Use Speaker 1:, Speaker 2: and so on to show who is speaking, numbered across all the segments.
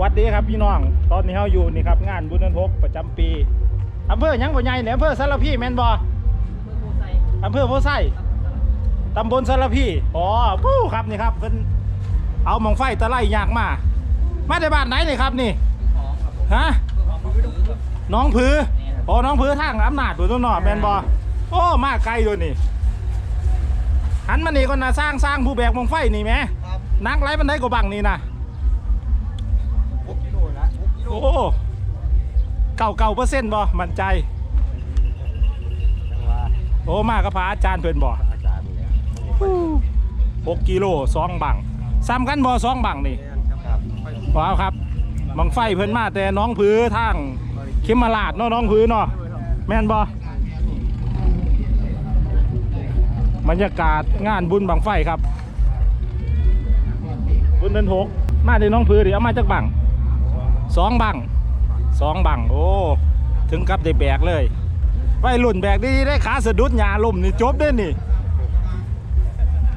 Speaker 1: วัสดีครับพี่น้อง ตอนนี้เราอยู่นี่ครับงานบุญนันทกประจำปีอำเภอหยังบ่ใหญ่เนี่ยอำเภอสารพีแม่นบ่อำเภอโพไซตำบลสารพีอ๋อปู้ครับนี่ครับเพิ่นเอาหมองไฟตะไลยากมา มาในบ้านไหนนี่ครับนี่ฮะน้องผืออ๋อน้องผือทางอำนาจตัวนู้นเนาะแม่นบ่โอ้มาไกลด้วยนี่หันมานี่ก่อนนะสร้างสร้างผู้แบกหมองไฟนี่แหม
Speaker 2: ครับ
Speaker 1: นักไรมันได้กว่าบังนี่นะ
Speaker 2: โลโอ้
Speaker 1: เก่าเก่าเปอร์เซ็นต์บ่มั่นใจ
Speaker 2: จังหวะ
Speaker 1: โอ้มากกับพระอาจารย์เพิ่นบ่
Speaker 2: อาจารย์เนี่ย
Speaker 1: หกกิโลสองบังซ้ำกันบ่สองบังนี่
Speaker 2: ครับ
Speaker 1: ว้าวครับบังไฟเพิ่นมาแต่น้องผือทางเข็มมาลาดเนาะน้องผือเนาะแม่นบ่บรรยากาศงานบุญบังไฟครับ บุญเดินหกมาที่น้องผือดิเอามาจากบัง สองบังสองบังโอ้ ถึงกับได้แบกเลยไปรุ่นแบกดีได้ขาสะดุดหยาล่มนี่จบเด้นนี่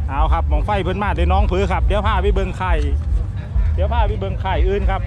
Speaker 1: เอาครับมองไฟเพิ่นมาได้น้องผือครับ เดี๋ยวพาไปเบิงไข่ เดี๋ยวพาไปเบิงไข่อื่นครับ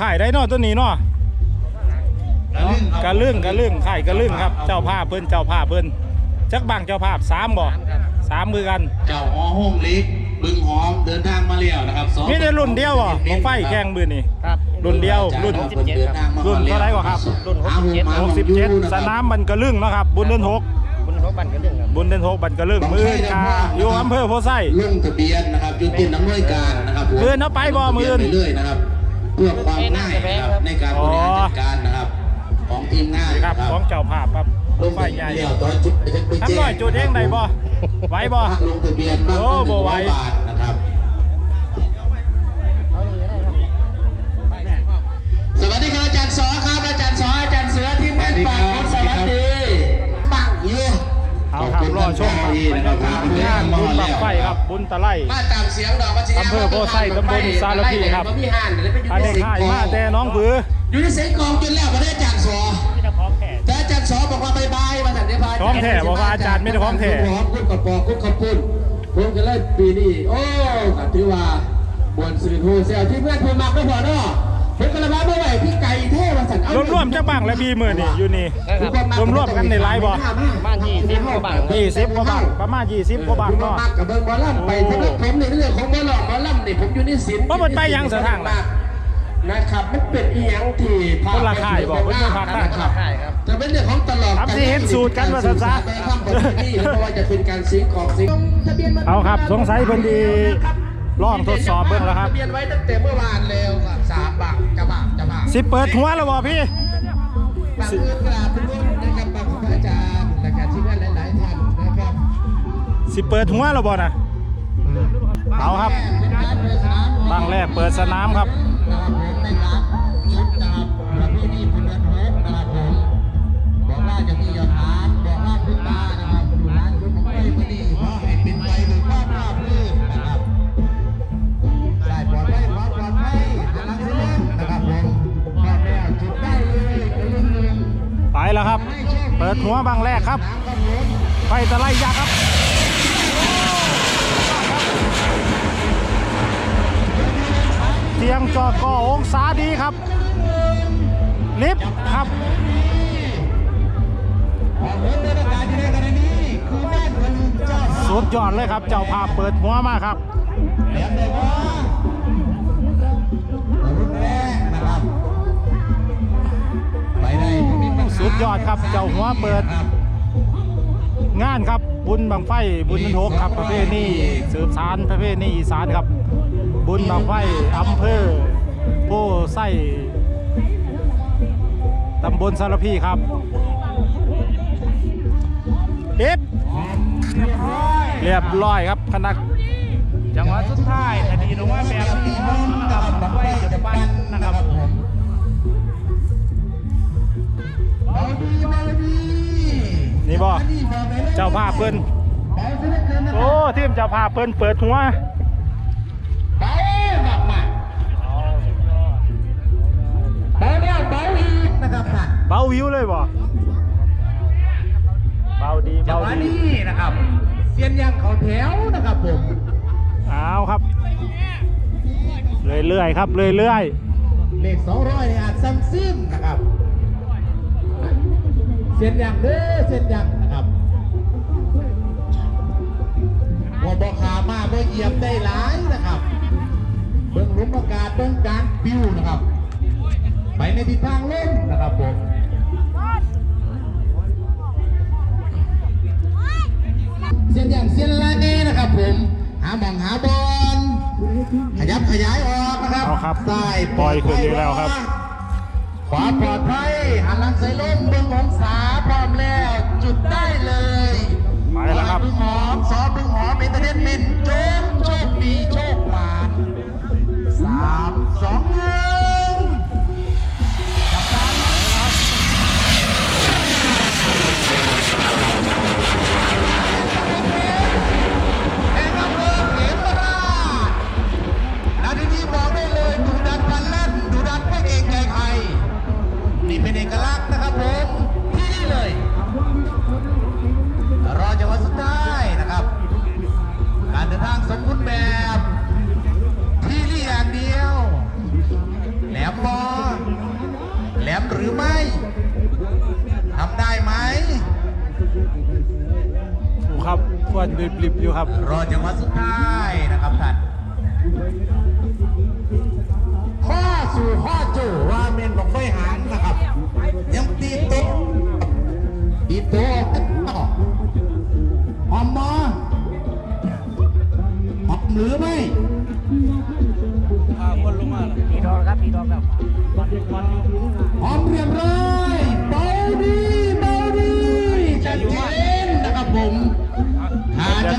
Speaker 1: โอ้ไข่ได้เนาะตัวนี้เนาะ
Speaker 3: กระลึงครับ
Speaker 1: กะลึ่งกะลึ่งไข่กะลึ่งครับ เจ้าภาพเพิ่นเจ้าภาพเพิ่นจักบังเจ้าภาพสามบ่สามมือกัน
Speaker 3: เจ้าหอห้องเล็กบึงหอมเดินทางมาเลี้ยวนะครับสอง
Speaker 1: มีแต่รุ่นเดียวบ่มองไฟแข่งมือนี่
Speaker 2: ครับ
Speaker 1: รุ่นเดียวรุ่นรุ่นเท่าไหร่กว่าครับ
Speaker 2: รุ่น67
Speaker 1: หกสิบเจ็ดสนามบันกะลึ่งเนาะครับ บุญเดินหก
Speaker 2: คุณรบบันกันเรื่องครับ
Speaker 1: บุญเดินหกบันกะลึ่งมืออนกาอยู่อำเภอโพไซ
Speaker 3: ลงทะเบียนนะครับอยู่ที่น้ำนวยการนะครับผม
Speaker 1: เดินเอาไปบ่มื้ออื่น
Speaker 3: ไปเรื่อยนะครับเพื่อความง่ายนะครับในการบริหารจัดการนะครับ ของทีมงาน
Speaker 1: นี่ครับของเจ้าภาพครับ
Speaker 3: ลง
Speaker 1: ไฟ
Speaker 3: ทะ
Speaker 1: ใหญ่
Speaker 3: เบียนตอนจุดไปแจ้ง
Speaker 1: ทำหน่อยจุดเองได้บ่ไหวบ่
Speaker 3: ลงทะเบียนมาก
Speaker 1: โอ้
Speaker 3: กว่าหนึ่
Speaker 1: บ่
Speaker 3: ง
Speaker 1: ไหว
Speaker 3: รอ
Speaker 1: ชมครับบรรยากาศงานบุญบังไฟครับ บุญตะไล
Speaker 3: มาตามเสียงดอกมาสียง
Speaker 1: อำเภอโพไซตำบลสารพีครับ
Speaker 3: มีห่านเดี๋ยวไปอยู่
Speaker 1: อัน
Speaker 3: ใน
Speaker 1: นี้
Speaker 3: สิง
Speaker 1: ข่าย
Speaker 3: คโป
Speaker 1: มา
Speaker 3: ร์
Speaker 1: แต่น้องผือ
Speaker 3: อยู่ในเสียงกองจนแล้วมาได้อาจารย์สอ
Speaker 1: ที่จะของแขก
Speaker 3: แต่อาจารย์สอบอกว่าบายบายมาสั่งเดี๋ยวพา
Speaker 1: ของแท้บอกว่าอาจารย์ไม่ได้ของแท้
Speaker 3: หอมคุณกับปอคุณกับปุ้นผมจะเล่นปีนี้โอ้ก็ถือว่ามวนสื่อโฮเซลที่เพื่อนเพื่อนมักไม่พอเนาะ ผมก็เลยมาเมื่อไหร่พี่ไก่เท่มาสั่งเอา
Speaker 1: รวมๆจักบังและบีมือนี่อยู่นี่รวมๆกันในไลฟ์บ่
Speaker 2: บ้านที่สิบกว่าบาท
Speaker 1: ยี่สิบกว่าบังประมาณยี่สิบกว่าบังเนาะ
Speaker 3: มากกับเบิร์บอลลัมไปสำหรับผมในเรื่องของบอลลัมบอลลัมนี่ผมอยู่ในศิลป์
Speaker 1: เพราะมันไปยังสถาน
Speaker 3: นะครับมันเป็นอีหยังที่พา
Speaker 1: คนละค่ายบอกคนละค่าย
Speaker 3: นะครับ
Speaker 2: ใช่ครับ
Speaker 3: จะเป็นเรื่องของตลอด
Speaker 1: ทำสิเห็นสูตรกันว่าซะซะ
Speaker 3: ไปข้ามประเทศนี่เพราะว่าจะเป็นการซื้อของซื้อทะเบียนมัน
Speaker 1: เอาครับ สงสัยเพิ่นดี ลองทดสอบเบิ่งแล้วครับ
Speaker 3: ทะเบียนไว้ตั้งแต่เมื่อวานแล้วครับสามบาทจะบาทจะบาท
Speaker 1: สิเปิดหัวแล้วบ่พี่
Speaker 3: บางเรื่องกราบทุกคนนะครับบางพระอาจารย์และการที่ว่าหลาย ๆ ท่านนะครับ
Speaker 1: สิเปิดหัวแล้วบ่น่ะเอาครับบังแรกเปิดสนามครับ
Speaker 3: นะครับผมในร้าน หัวบัง
Speaker 1: แรกครับไฟตะไลยักครับเสียงจอดก่อองศาดีครับ ลิฟต์ครับสุดยอดเลยครับ เจ้าภาพเปิดหัวมาครับ ยอดครับ เจ้าหัวเปิด
Speaker 3: ครับ
Speaker 1: งานครับบุญบังไฟบุญนันทกครับประเภทนี้สืบสารประเภทนี้อีสานครับ บุญบังไฟอำเภอโพไส้ตำบลสารพีครับเอฟ
Speaker 4: เรียบร้อย
Speaker 1: เรียบร้อยครับคณะ
Speaker 4: จังหวะสุดท้ายคดีลงว่าแบบนี้นะครับไว้จะปั้นนะครับ
Speaker 1: นี่บ่เจ้าภาพเพิ่น
Speaker 3: เบาซะเหลือเกินนะ
Speaker 1: โอ้ทีมเจ้าภาพเพิ่นเปิดหัว
Speaker 3: เบาหนักมากเบาแล้วเบาอีกนะครับท่าน
Speaker 1: เบาวิวเลยบ่เบาดี
Speaker 3: จัง
Speaker 1: เบา
Speaker 3: หวะ
Speaker 1: ดี
Speaker 3: นี้นะครับเสียนยังเขาแถวนะครับผม
Speaker 1: เอาครับเรื่อยๆครับเรื่อย
Speaker 3: เลข200เนี่ยอาจซ้ำซิมนะครับ เสียนยังเด้อเสียนยังนะครับว่าบอขามาบ่เหยียบได้หลายนะครับ เบื้องหลุมอากาศเบื้องกลางปิวนะครับ ไปในทิศทางลมนะครับผมเส้นอย่างเส้นลายนี้นะครับผม หาหมองหาบอลขยับขยายออกนะครับ
Speaker 1: ๆเอาครับ
Speaker 3: ซ้าย
Speaker 1: ปล่อยขึ้นอีกแล้วครับ
Speaker 3: ขวาปลอดภัยหันหลังใส่ลมเบื้ององศาพร้อมแล้วจุดได้เลย
Speaker 1: ไปแล้วครับ
Speaker 3: บึงหอมซอบึงหอมเอนเตอร์เทนเมนต์โจ๊ก ครับควนริบ
Speaker 1: ๆอยู่ครับ
Speaker 3: รอจังหวะสุดท้ายนะครับท่านข้อสู่ข้อจูว่าเมนบอกไฟหางนะครับ ยังตีโต๊ะตีโต๊ะออกหอมมอหอมหรือไม่
Speaker 2: มีดอกครับมีดอกครับ
Speaker 3: หอมเรียบร้อย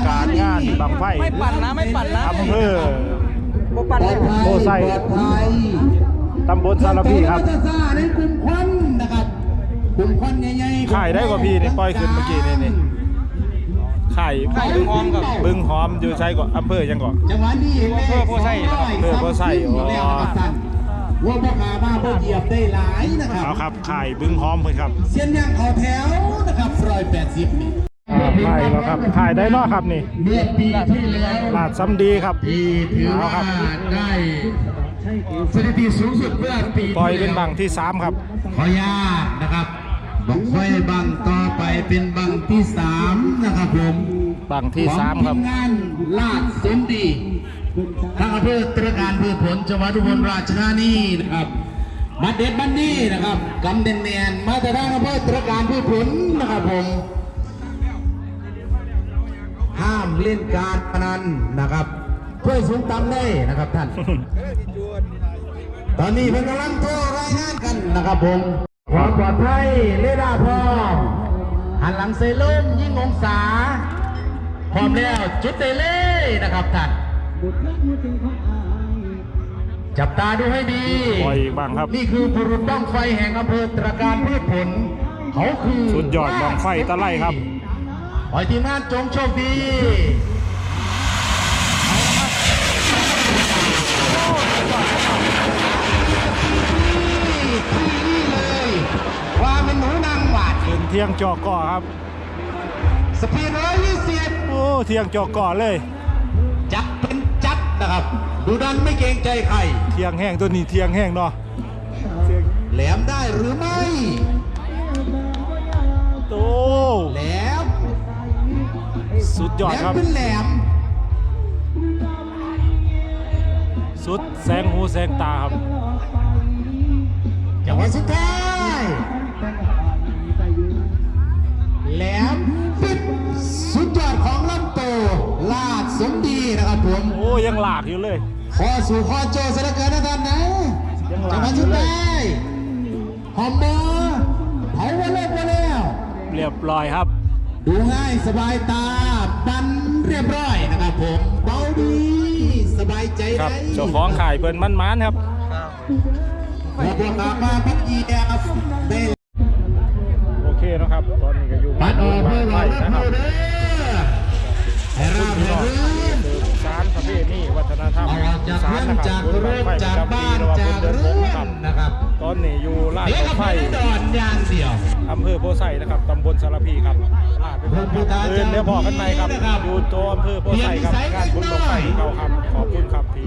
Speaker 1: กาศงานบังไฟ
Speaker 2: ไม่ปั่นนะไม่ปั่นนะ
Speaker 1: อำเภอ
Speaker 2: โบปั่น
Speaker 3: ปล
Speaker 2: เล
Speaker 3: อยดภัย
Speaker 1: โอ้ไส้
Speaker 3: ปลอดภัย
Speaker 1: ตำบลสารพีครับ
Speaker 3: เจ้าซ่าในกลุ่มควันนะครับกลุ่มควันใหญ่ๆ
Speaker 1: ขายได้กว่าพี่นี่ปล่อยขึ้นเมื่อกี้นี่นี่ขาย
Speaker 3: ไข่บึงหอมกับ
Speaker 1: บึงหอมอยู่ใช้ก่อนอำเภอยังก่อน
Speaker 3: จังหวะนี้เลข
Speaker 1: อำเภอโพไซ
Speaker 3: สองร้อย
Speaker 1: อำเภอโพไซ
Speaker 3: สามสิบ
Speaker 1: อ๋อ
Speaker 3: แล้วนะครับท่านว่าพ่อขามาพ่อเหยียบได้หลายนะครับ
Speaker 1: เอาครับขายบึงหอมเพิ่นครับ
Speaker 3: เส้นย่างเขาแถวนะครับร้อยแปดสิบนี่
Speaker 1: อ่าขายแล้วครับขายได้เนอกครับนี่
Speaker 3: เมื่อปีที่แล้ว
Speaker 1: ลาดซ้ำดีครับ
Speaker 3: ที่ถือ
Speaker 1: เอา
Speaker 3: ว่า
Speaker 1: ครับ
Speaker 3: ได้สถิติสูงสุดเมื่อปี
Speaker 1: ปล่อยเป็น
Speaker 3: ที่แล้ว
Speaker 1: บังที่สามครับ
Speaker 3: ขออนุญาตนะครับบังไฟบังต่อไปเป็นบังที่สามนะครับผม
Speaker 1: บังที่สามครับ
Speaker 3: ของทีงานลาดสมดีทางอำเภอตระการพืชผลจังหวัดอุบลราชธานีนะครับบัดเด็ดบันนี้นะครับกำเนเนียนๆมาจากทางอำเภอตระการพืชผลนะครับผม ห้ามเล่นการพนันนะครับเพื่อสูงต่ำได้นะครับท่าน ตอนนี้เพิ่งกำลังโทรรายงานกันนะครับผมความปลอดภัยเรดาร์พร้อมหันหลังเซลุ่มยิ่งองศาพร้อมแล้วจุดได้เลยนะครับท่านจับตาดูให้ดี
Speaker 1: ปล่อยอีกบ้างครับ
Speaker 3: นี่คือบุรุษบ้องไฟแห่งอำเภอตระการพืชผล เขาคือ
Speaker 1: สุดยอดบ้องไฟตะไลครับ
Speaker 3: ขอให้ทีมงานจงโชคดีที่เลยว่ามันหนูนางหวาด
Speaker 1: เป็นเที่ยงจอกก่อครับ
Speaker 3: สปีดร้อยยี่สิบ
Speaker 1: โอ้ เที่ยงจอกก่อเลย
Speaker 3: จัดเป็นจัดนะครับ ดูดันไม่เกรงใจใคร
Speaker 1: เที่ยงแห้งตัวนี้เที่ยงแห้งเนาะ
Speaker 3: แหลมได้หรือไม่
Speaker 1: สุดยอด
Speaker 3: แหล
Speaker 1: ครั
Speaker 3: ม
Speaker 1: บ
Speaker 3: เป็นแหลม
Speaker 1: สุดแสงหูแสงตาครับ
Speaker 3: จังหวะสุดท้ายแหลมปิดสุดยอดของลำโตลาดสมดีนะครับผม
Speaker 1: โอ้ยังหลากอยู่เลย
Speaker 3: ขอสู่ขอโจซะเหลือเกินนะท่านนะ
Speaker 1: ยังหลา
Speaker 3: จังหวะ
Speaker 1: อ
Speaker 3: สุ
Speaker 1: ยู่
Speaker 3: ด
Speaker 1: เลย
Speaker 3: ท้ายหอมบอเผาวันเลิกมาแล้ว
Speaker 1: เรียบร้อยครับ
Speaker 3: ดูง่ายสบายตา ปันเรียบร้อยนะครับผมเบาดีสบายใจ
Speaker 1: ครับ
Speaker 3: ได้
Speaker 1: เจ้าของขายเพิ่นมันมานๆครับ
Speaker 3: แล้วพวกกลับมาพักเยียบได้
Speaker 1: โอเคเนาะครับ ตอนนี้ก็อยู่
Speaker 3: ปัดออก
Speaker 1: บ้า
Speaker 3: เพื่อน
Speaker 1: ไร่
Speaker 3: เรา
Speaker 1: นะครับ
Speaker 3: เด้อให้ราบ
Speaker 1: พี่น้อง
Speaker 3: รื่น
Speaker 1: วัฒนธรรม
Speaker 3: เอาออกจาก
Speaker 1: สา
Speaker 3: เพื่
Speaker 1: ร
Speaker 3: อน
Speaker 1: นะครับ
Speaker 3: จาก
Speaker 1: บุญ
Speaker 3: ร
Speaker 1: บั้ง
Speaker 3: ถ
Speaker 1: ไฟประ
Speaker 3: จาก
Speaker 1: จำปี
Speaker 3: บ้าน
Speaker 1: ระหว่าง
Speaker 3: จาก
Speaker 1: เดือนห
Speaker 3: เรื่
Speaker 1: ก
Speaker 3: อ
Speaker 1: ครับ
Speaker 3: นนะครับ
Speaker 1: ตอนนี้อยู่ลาด
Speaker 3: เดี๋ยว
Speaker 1: รถ
Speaker 3: ก็
Speaker 1: ไฟ
Speaker 3: ไปดอนอย่างเดียว
Speaker 1: อำเภอโพไซนะครับตำบลสารพีครับลาดไปครับเดินเดี๋ยวพอกันไหมครับอยู่ตัวอำเภอโพไซครับงานบุญบั้งไฟเขาครับขอบคุณครับที่